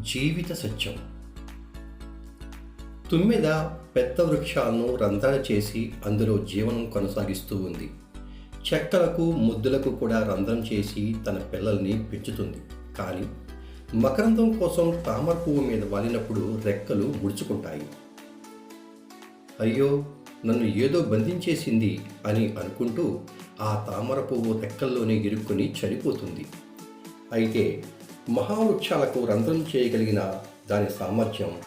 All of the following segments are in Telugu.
జీవిత సత్యం తుమ్మెద పెద్ద వృక్షాలను రంధ్రాలు చేసి అందులో జీవనం కొనసాగిస్తూ ఉంది. చెక్కలకు ముద్దులకు కూడా రంధ్రం చేసి తన పిల్లల్ని పెంచుతుంది. కానీ మకరందం కోసం తామర పువ్వు మీద వాలినప్పుడు రెక్కలు ముడుచుకుంటాయి. అయ్యో నన్ను ఏదో బంధించేసింది అని అనుకుంటూ ఆ తామర పువ్వు రెక్కల్లోనే ఇరుక్కుని చనిపోతుంది. అయితే మహావృక్షాలకు రంధ్రం చేయగలిగిన దాని సామర్థ్యం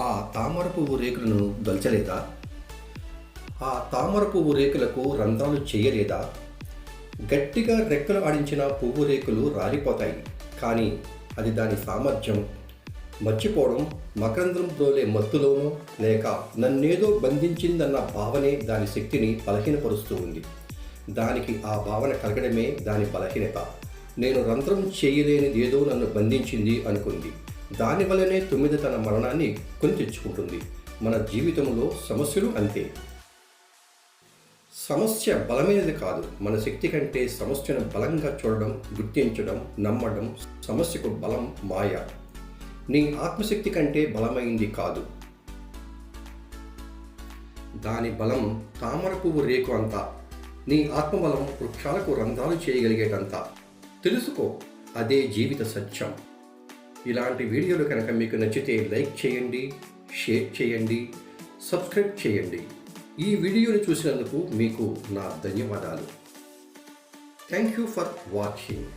ఆ తామర పువ్వు రేకులను దొల్చలేదా? ఆ తామర పువ్వు రేకులకు రంధ్రాలు చేయలేదా? గట్టిగా రెక్కలు ఆడించిన పువ్వు రేకులు రాలిపోతాయి కానీ అది దాని సామర్థ్యం. మర్చిపోవడం మకరంధ్రం ద్రోలే మత్తులోనో లేక నన్నేదో బంధించిందన్న భావనే దాని శక్తిని బలహీనపరుస్తూ ఉంది. దానికి ఆ భావన కలగడమే దాని బలహీనత. నేను రంధ్రం చేయలేనిది ఏదో నన్ను బంధించింది అనుకుంది. దానివల్లనే తొమ్మిది తన మరణాన్ని కొని తెచ్చుకుంటుంది మన జీవితంలో సమస్యలు అంతే. సమస్య బలమైనది కాదు. మన శక్తి కంటే సమస్యను బలంగా చూడడం గుర్తించడం నమ్మడం సమస్యకు బలం మాయ. నీ ఆత్మశక్తి కంటే బలమైంది కాదు. దాని బలం తామర పువ్వు రేకు అంతా. నీ ఆత్మబలం వృక్షాలకు రంధ్రాలు చేయగలిగేటంత. తెలుసుకో. అదే జీవిత సత్యం. ఇలాంటి వీడియోలు కనుక మీకు నచ్చితే లైక్ చేయండి షేర్ చేయండి సబ్స్క్రైబ్ చేయండి. ఈ వీడియోని చూసినందుకు మీకు నా ధన్యవాదాలు. Thank you for watching.